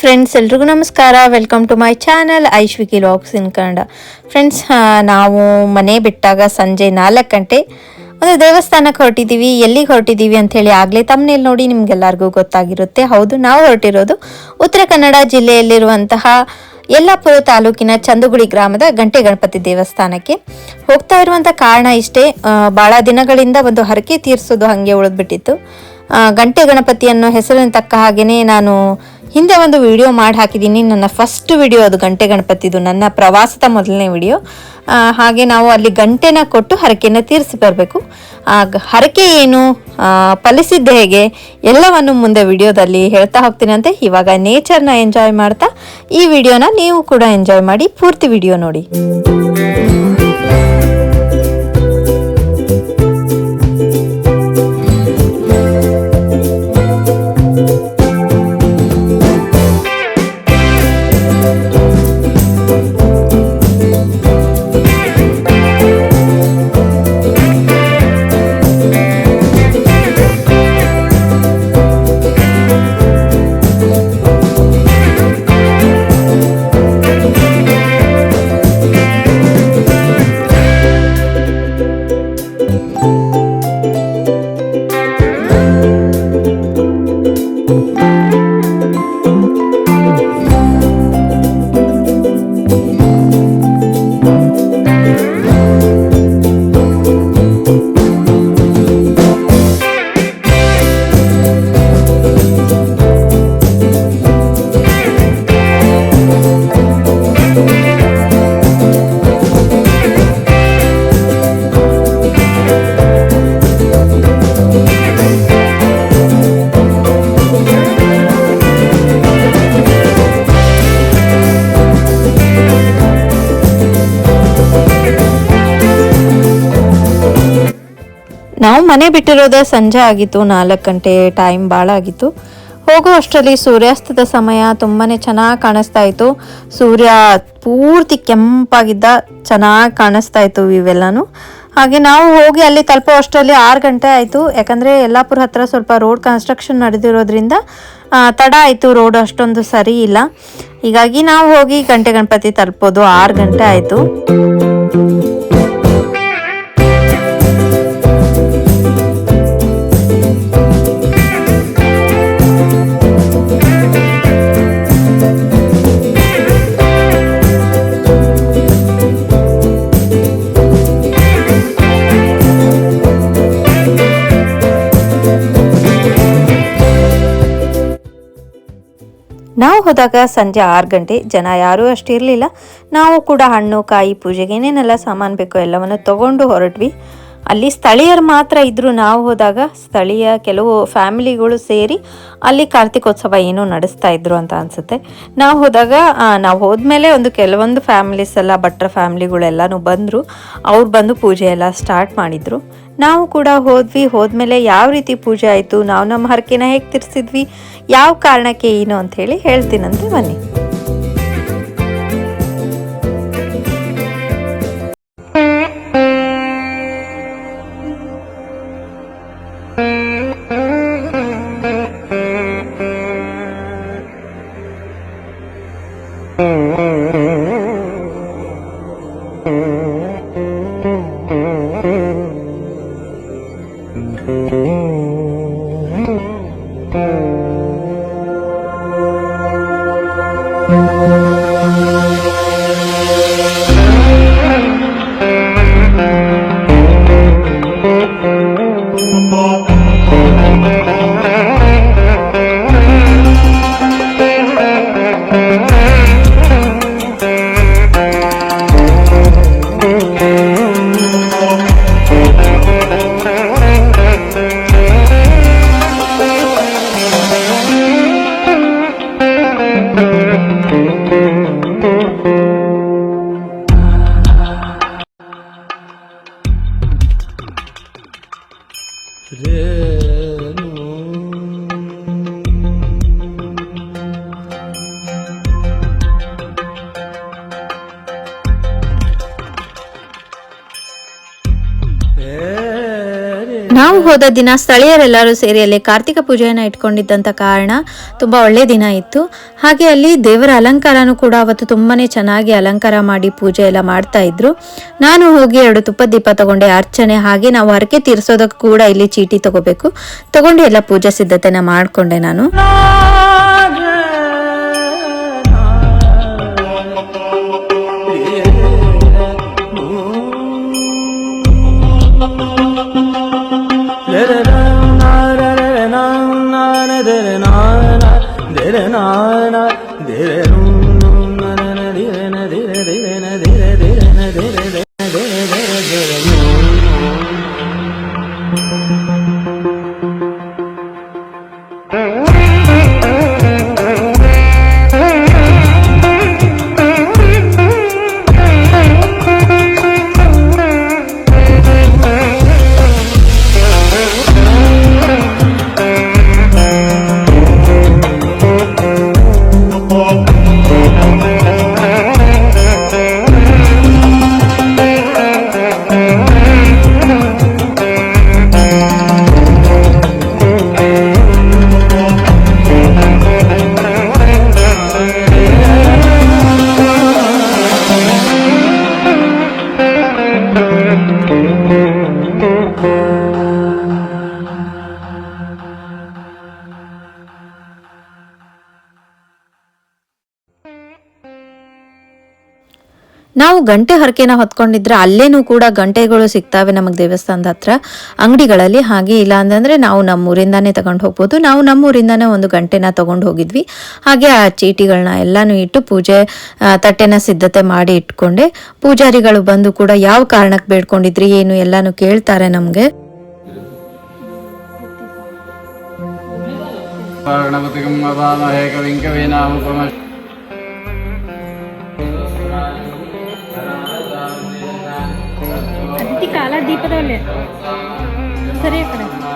Friends ಎಲ್ರಿಗೂ ನಮಸ್ಕಾರ. Welcome to my channel Aishwiki vlogs in Kannada friends ನಾವು ಮನೆ ಬಿಟ್ಟಾಗ ಸಂಜೆ ನಾಲ್ಕು ಗಂಟೆ ಒಂದು ದೇವಸ್ಥಾನಕ್ಕೆ ಹೊರಟಿದ್ದೀವಿ. ಎಲ್ಲಿಗೆ ಹೊರಟಿದ್ದೀವಿ ಅಂಥೇಳಿ ಆಗಲೇ ತಮ್ಮನೇಲಿ ನೋಡಿ ನಿಮಗೆಲ್ಲರಿಗೂ ಗೊತ್ತಾಗಿರುತ್ತೆ. ಹೌದು, ನಾವು ಹೊರಟಿರೋದು ಉತ್ತರ ಕನ್ನಡ ಜಿಲ್ಲೆಯಲ್ಲಿರುವಂತಹ ಯಲ್ಲಾಪುರ ತಾಲೂಕಿನ ಚಂದುಗುಳಿ ಗ್ರಾಮದ ಗಂಟೆ ಗಣಪತಿ ದೇವಸ್ಥಾನಕ್ಕೆ ಹೋಗ್ತಾ ಇರುವಂಥ ಕಾರಣ ಇಷ್ಟೇ. ಭಾಳ ದಿನಗಳಿಂದ ಒಂದು ಹರಕೆ ತೀರಿಸೋದು ಹಾಗೆ ಉಳಿದ್ಬಿಟ್ಟಿತ್ತು. ಗಂಟೆ ಗಣಪತಿ ಅನ್ನೋ ಹೆಸರಿನ ತಕ್ಕ ಹಾಗೆಯೇ ನಾನು ಹಿಂದೆ ಒಂದು ವಿಡಿಯೋ ಮಾಡಿ ಹಾಕಿದ್ದೀನಿ. ನನ್ನ ಫಸ್ಟ್ ವಿಡಿಯೋ ಅದು ಗಂಟೆ ಗಣಪತಿದು ನನ್ನ ಪ್ರವಾಸದ ಮೊದಲನೇ ವಿಡಿಯೋ ಹಾಗೆ ನಾವು ಅಲ್ಲಿ ಗಂಟೆನ ಕೊಟ್ಟು ಹರಕೆಯನ್ನು ತೀರಿಸಿ ಬರಬೇಕು. ಹರಕೆ ಏನು? ಆ, ಫಲಿಸಿದ್ದು ಹೇಗೆ? ಎಲ್ಲವನ್ನು ಮುಂದೆ ವಿಡಿಯೋದಲ್ಲಿ ಹೇಳ್ತಾ ಹೋಗ್ತೀನಿ ಅಂತೆ. ಇವಾಗ ನೇಚರ್ನ ಎಂಜಾಯ್ ಮಾಡ್ತಾ ಈ ವಿಡಿಯೋನ ನೀವು ಕೂಡ ಎಂಜಾಯ್ ಮಾಡಿ ಪೂರ್ತಿ ವಿಡಿಯೋ ನೋಡಿ. ಮನೆ ಬಿಟ್ಟಿರೋದ ಸಂಜೆ ಆಗಿತ್ತು, ನಾಲ್ಕು ಗಂಟೆ ಟೈಮ್ ಭಾಳ ಆಗಿತ್ತು. ಹೋಗೋ ಅಷ್ಟರಲ್ಲಿ ಸೂರ್ಯಾಸ್ತದ ಸಮಯ ತುಂಬಾ ಚೆನ್ನಾಗಿ ಕಾಣಿಸ್ತಾ ಇತ್ತು. ಸೂರ್ಯ ಪೂರ್ತಿ ಕೆಂಪಾಗಿದ್ದ ಚೆನ್ನಾಗಿ ಕಾಣಿಸ್ತಾ ಇತ್ತು ಇವೆಲ್ಲನೂ. ಹಾಗೆ ನಾವು ಹೋಗಿ ಅಲ್ಲಿ ತಲುಪೋ ಅಷ್ಟರಲ್ಲಿ ಆರು ಗಂಟೆ ಆಯಿತು. ಯಾಕಂದರೆ ಯಲ್ಲಾಪುರ ಹತ್ರ ಸ್ವಲ್ಪ ರೋಡ್ ಕನ್ಸ್ಟ್ರಕ್ಷನ್ ನಡೆದಿರೋದ್ರಿಂದ ತಡ ಆಯಿತು ರೋಡ್ ಅಷ್ಟೊಂದು ಸರಿ ಇಲ್ಲ. ಹೀಗಾಗಿ ನಾವು ಹೋಗಿ ಗಂಟೆ ಗಣಪತಿ ತಲುಪೋದು ಆರು ಗಂಟೆ ಆಯಿತು. ನಾವು ಹೋದಾಗ ಸಂಜೆ ಆರು ಗಂಟೆ, ಜನ ಯಾರೂ ಅಷ್ಟು ಇರಲಿಲ್ಲ. ನಾವು ಕೂಡ ಹಣ್ಣು, ಕಾಯಿ, ಪೂಜೆಗೆ ಏನೇನೆಲ್ಲ ಸಾಮಾನು ಬೇಕೋ ಎಲ್ಲವನ್ನು ತಗೊಂಡು ಹೊರಟ್ವಿ. ಅಲ್ಲಿ ಸ್ಥಳೀಯರು ಮಾತ್ರ ಇದ್ದರು ನಾವು ಹೋದಾಗ ಸ್ಥಳೀಯ ಕೆಲವು ಫ್ಯಾಮಿಲಿಗಳು ಸೇರಿ ಅಲ್ಲಿ ಕಾರ್ತಿಕೋತ್ಸವ ಏನೋ ನಡೆಸ್ತಾ ಇದ್ರು ಅಂತ ಅನಿಸುತ್ತೆ. ನಾವು ಹೋದಾಗ ನಾವು ಹೋದ್ಮೇಲೆ ಒಂದು ಕೆಲವೊಂದು ಫ್ಯಾಮಿಲೀಸ್ ಎಲ್ಲ, ಭಟ್ರ ಫ್ಯಾಮಿಲಿಗಳೆಲ್ಲನೂ ಬಂದರು. ಅವ್ರು ಬಂದು ಪೂಜೆ ಎಲ್ಲ ಸ್ಟಾರ್ಟ್ ಮಾಡಿದರು. ನಾವು ಕೂಡ ಹೋದ್ವಿ. ಹೋದ್ಮೇಲೆ ಯಾವ ರೀತಿ ಪೂಜೆ ಆಯಿತು? ನಾವು ನಮ್ಮ ಹರಕೆನ ಹೇಗೆ ತಿರ್ಸಿದ್ವಿ? ಯಾವ ಕಾರಣಕ್ಕೆ ಏನು ಅಂತ ಹೇಳಿ ಹೇಳ್ತೀನಂತೆ ಬನ್ನಿ. Yeah. ಹೋದ ದಿನ ಸ್ಥಳೀಯರೆಲ್ಲರೂ ಸೇರಿ ಅಲ್ಲಿ ಕಾರ್ತಿಕ ಪೂಜೆಯನ್ನು ಇಟ್ಕೊಂಡಿದ್ದಂಥ ಕಾರಣ ತುಂಬ ಒಳ್ಳೆ ದಿನ ಇತ್ತು. ಹಾಗೆ ಅಲ್ಲಿ ದೇವರ ಅಲಂಕಾರನೂ ಕೂಡ ಅವತ್ತು ತುಂಬಾನೇ ಚೆನ್ನಾಗಿ ಅಲಂಕಾರ ಮಾಡಿ ಪೂಜೆ ಎಲ್ಲ ಮಾಡ್ತಾ ಇದ್ರು. ನಾನು ಹೋಗಿ ಎರಡು ತುಪ್ಪ ದೀಪ ತಗೊಂಡೆ, ಅರ್ಚನೆ, ಹಾಗೆ ನಾವು ಹರಕೆ ತೀರ್ಸೋದಕ್ಕೂ ಕೂಡ ಇಲ್ಲಿ ಚೀಟಿ ತಗೋಬೇಕು. ತಗೊಂಡು ಎಲ್ಲ ಪೂಜಾ ಸಿದ್ಧತೆನ ಮಾಡ್ಕೊಂಡೆ ನಾನು. ನಾವು ಗಂಟೆ ಹರಕೆನ ಹೊತ್ಕೊಂಡಿದ್ರೆ ಅಲ್ಲೇನೂ ಕೂಡ ಗಂಟೆಗಳು ಸಿಗ್ತಾವೆ ನಮಗೆ ದೇವಸ್ಥಾನದ ಹತ್ರ. ಅಂಗಡಿಗಳಲ್ಲಿ ಹಾಗೆ ಇಲ್ಲ ಅಂತಂದ್ರೆ ನಾವು ನಮ್ಮೂರಿಂದಾನೇ ತಗೊಂಡು ಹೋಗ್ಬೋದು. ನಾವು ನಮ್ಮೂರಿಂದಾನೇ ಒಂದು ಗಂಟೆನ ತಗೊಂಡು ಹೋಗಿದ್ವಿ. ಹಾಗೆ ಆ ಚೀಟಿಗಳನ್ನ ಎಲ್ಲಾನು ಇಟ್ಟು ಪೂಜೆ ತಟ್ಟೆನ ಸಿದ್ಧತೆ ಮಾಡಿ ಇಟ್ಕೊಂಡೆ. ಪೂಜಾರಿಗಳು ಬಂದು ಕೂಡ ಯಾವ ಕಾರಣಕ್ಕೆ ಬೇಡ್ಕೊಂಡಿದ್ರಿ, ಏನು ಎಲ್ಲಾನು ಕೇಳ್ತಾರೆ ನಮಗೆ. ಗಣಪತಿಗಂ ಅಪಾಮಹೇ ಕವಿಂ ಕವೀನಾಮುಪಮ ಅತಿ ಕಾಲ ದೀಪದಲ್ಲೇ ಸರಿ ಆ ಕಡೆ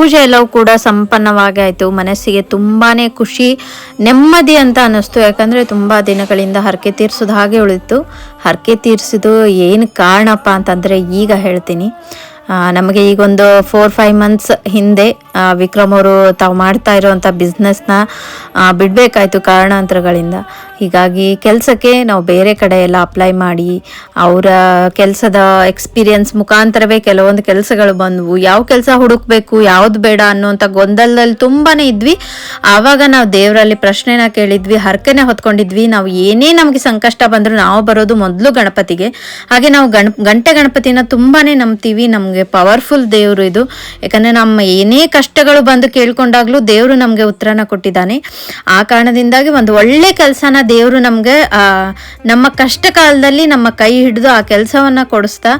ಪೂಜೆ ಎಲ್ಲವೂ ಕೂಡ ಸಂಪನ್ನವಾಗಿ ಆಯಿತು. ಮನಸ್ಸಿಗೆ ತುಂಬಾನೇ ಖುಷಿ, ನೆಮ್ಮದಿ ಅಂತ ಅನ್ನಿಸ್ತು. ಯಾಕಂದರೆ ತುಂಬ ದಿನಗಳಿಂದ ಹರಕೆ ತೀರ್ಸೋದು ಹಾಗೆ ಉಳಿತು. ಹರಕೆ ತೀರಿಸಿದ್ದು ಏನು ಕಾರಣಪ್ಪ ಅಂತಂದರೆ ಈಗ ಹೇಳ್ತೀನಿ. ನಮಗೆ ಈಗ ಒಂದು ಫೋರ್ ಫೈವ್ ಮಂತ್ಸ್ ಹಿಂದೆ ವಿಕ್ರಮ್ ಅವರು ತಾವು ಮಾಡ್ತಾ ಇರೋವಂಥ ಬಿಸ್ನೆಸ್ನ ಬಿಡಬೇಕಾಯ್ತು ಕಾರಣಾಂತರಗಳಿಂದ. ಹೀಗಾಗಿ ಕೆಲಸಕ್ಕೆ ನಾವು ಬೇರೆ ಕಡೆ ಎಲ್ಲ ಅಪ್ಲೈ ಮಾಡಿ, ಅವರ ಕೆಲಸದ ಎಕ್ಸ್ಪೀರಿಯನ್ಸ್ ಮುಖಾಂತರವೇ ಕೆಲವೊಂದು ಕೆಲಸಗಳು ಬಂದವು. ಯಾವ ಕೆಲಸ ಹುಡುಕ್ಬೇಕು, ಯಾವ್ದು ಬೇಡ ಅನ್ನುವಂಥ ಗೊಂದಲದಲ್ಲಿ ತುಂಬಾನೇ ಇದ್ವಿ. ಆವಾಗ ನಾವು ದೇವರಲ್ಲಿ ಪ್ರಶ್ನೆನ ಕೇಳಿದ್ವಿ, ಹರಕೆನೆ ಹೊತ್ಕೊಂಡಿದ್ವಿ. ನಾವು ಏನೇ ನಮಗೆ ಸಂಕಷ್ಟ ಬಂದರೂ ನಾವು ಬರೋದು ಮೊದಲು ಗಣಪತಿಗೆ. ಹಾಗೆ ನಾವು ಗಣ, ಗಂಟೆ ಗಣಪತಿನ ತುಂಬಾನೇ ನಂಬ್ತೀವಿ. ನಮಗೆ ಪವರ್ಫುಲ್ ದೇವರು ಇದು. ಯಾಕಂದ್ರೆ ನಮ್ಮ ಏನೇ ಕಷ್ಟಗಳು ಬಂದು ಕೇಳ್ಕೊಂಡಾಗ್ಲೂ ದೇವರು ನಮಗೆ ಉತ್ತರನ ಕೊಟ್ಟಿದ್ದಾನೆ. ಆ ಕಾರಣದಿಂದಾಗಿ ಒಂದು ಒಳ್ಳೆ ಕೆಲಸನ ದೇವರು ನಮಗೆ ನಮ್ಮ ಕಷ್ಟ ಕಾಲದಲ್ಲಿ ನಮ್ಮ ಕೈ ಹಿಡಿದು ಆ ಕೆಲಸವನ್ನು ಕೊಡಿಸ್ತಾ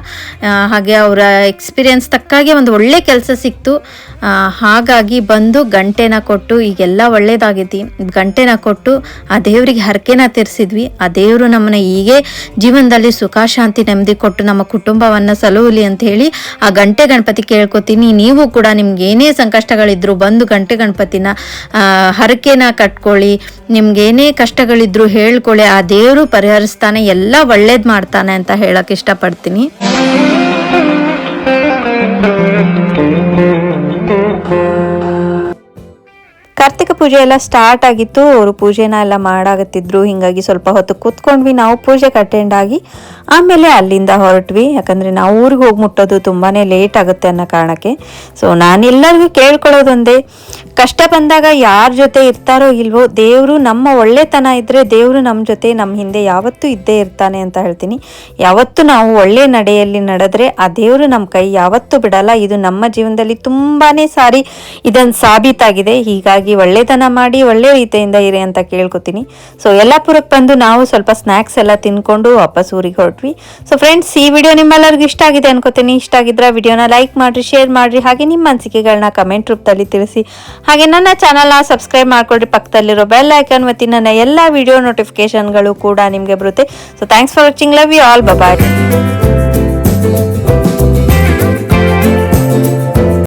ಹಾಗೆ ಅವರ ಎಕ್ಸ್ಪೀರಿಯನ್ಸ್ ತಕ್ಕಾಗೆ ಒಂದು ಒಳ್ಳೆ ಕೆಲಸ ಸಿಕ್ತು. ಹಾಗಾಗಿ ಬಂದು ಗಂಟೆನ ಕೊಟ್ಟು, ಈಗೆಲ್ಲ ಒಳ್ಳೇದಾಗೈತಿ. ಗಂಟೆನ ಕೊಟ್ಟು ಆ ದೇವರಿಗೆ ಹರಕೆನ ತೀರಿಸಿದ್ವಿ. ಆ ದೇವರು ನಮ್ಮನ್ನ ಹೀಗೆ ಜೀವನದಲ್ಲಿ ಸುಖ, ಶಾಂತಿ, ನೆಮ್ಮದಿ ಕೊಟ್ಟು ನಮ್ಮ ಕುಟುಂಬವನ್ನ ಸಲುವಲಿ ಅಂತ ಹೇಳಿ ಆ ಗಂಟೆ ಗಣಪತಿ ಕೇಳ್ಕೊತೀನಿ. ನೀವು ಕೂಡ ನಿಮ್ಗೆ ಏನೇ ಸಂಕಷ್ಟಗಳಿದ್ರು ಬಂದು ಗಂಟೆ ಗಣಪತಿನ ಹರಕೆನ ಕಟ್ಕೊಳ್ಳಿ, ನಿಮ್ಗೆ ಏನೇ ಕಷ್ಟಗಳಿದ್ರು ಹೇಳ್ಕೊಳ್ಳಿ, ಆ ದೇವರು ಪರಿಹರಿಸ್ತಾನೆ, ಎಲ್ಲ ಒಳ್ಳೇದ್ ಮಾಡ್ತಾನೆ ಅಂತ ಹೇಳಕ್ ಇಷ್ಟಪಡ್ತೀನಿ. ಕಾರ್ತಿಕ ಪೂಜೆ ಎಲ್ಲ ಸ್ಟಾರ್ಟ್ ಆಗಿತ್ತು, ಅವರು ಪೂಜೆನ ಎಲ್ಲ ಮಾಡಾಗತ್ತಿದ್ರು ಹಿಂಗಾಗಿ ಸ್ವಲ್ಪ ಹೊತ್ತು ಕೂತ್ಕೊಂಡ್ವಿ, ನಾವು ಪೂಜೆಗೆ ಅಟೆಂಡ್ ಆಗಿ. ಆಮೇಲೆ ಅಲ್ಲಿಂದ ಹೊರಟ್ವಿ. ಯಾಕಂದ್ರೆ ನಾವು ಊರಿಗೆ ಹೋಗಿ ಮುಟ್ಟೋದು ತುಂಬಾನೇ ಲೇಟ್ ಆಗುತ್ತೆ ಅನ್ನೋ ಕಾರಣಕ್ಕೆ. ಸೊ ನಾನು ಎಲ್ಲರಿಗೂ ಕೇಳ್ಕೊಳ್ಳೋದೊಂದೇ. ಕಷ್ಟ ಬಂದಾಗ ಯಾರ ಜೊತೆ ಇರ್ತಾರೋ ಇಲ್ವೋ, ದೇವರು ನಮ್ಮ ಒಳ್ಳೆತನ ಇದ್ರೆ ದೇವರು ನಮ್ಮ ಜೊತೆ ನಮ್ಮ ಹಿಂದೆ ಯಾವತ್ತೂ ಇದ್ದೇ ಇರ್ತಾನೆ ಅಂತ ಹೇಳ್ತೀನಿ. ಯಾವತ್ತೂ ನಾವು ಒಳ್ಳೆ ನಡೆಯಲ್ಲಿ ನಡೆದ್ರೆ ಆ ದೇವರು ನಮ್ಮ ಕೈ ಯಾವತ್ತೂ ಬಿಡಲ್ಲ. ಇದು ನಮ್ಮ ಜೀವನದಲ್ಲಿ ತುಂಬಾನೇ ಸಾರಿ ಇದನ್ನು ಸಾಬೀತಾಗಿದೆ. ಹೀಗಾಗಿ ಒಳ್ಳೆತನ ಮಾಡಿ, ಒಳ್ಳೆ ರೀತಿಯಿಂದ ಇರಿ ಅಂತ ಕೇಳ್ಕೊತೀನಿ. ಸೊ ಯಲ್ಲಾಪುರಕ್ಕೆ ಬಂದು ನಾವು ಸ್ವಲ್ಪ ಸ್ನ್ಯಾಕ್ಸ್ ಎಲ್ಲ ತಿನ್ಕೊಂಡು ವಾಪಸ್ ಊರಿಗೆ ಹೊರಟ್ವಿ. ಸೊ ಫ್ರೆಂಡ್ಸ್ ಈ ವಿಡಿಯೋ ನಿಮ್ಮೆಲ್ಲರಿಗೂ ಇಷ್ಟ ಆಗಿದೆ ಅನ್ಕೋತೀನಿ. ಇಷ್ಟ ಆಗಿದ್ರೆ ವಿಡಿಯೋನ ಲೈಕ್ ಮಾಡಿರಿ ಶೇರ್ ಮಾಡಿರಿ, ಹಾಗೆ ನಿಮ್ಮ ಅನಿಸಿಕೆಗಳನ್ನ ಕಮೆಂಟ್ ರೂಪದಲ್ಲಿ ತಿಳಿಸಿ. ಹಾಗೆ ನನ್ನ ಚಾನಲ್ನ ಸಬ್ಸ್ಕ್ರೈಬ್ ಮಾಡ್ಕೊಳ್ರಿ. ಪಕ್ಕದಲ್ಲಿರೋ ಬೆಲ್ ಐಕನ್ ಮತ್ತು ನನ್ನ ಎಲ್ಲ ವಿಡಿಯೋ ನೋಟಿಫಿಕೇಶನ್ಗಳು ಕೂಡ ನಿಮಗೆ ಬರುತ್ತೆ. So thanks for watching love you all bye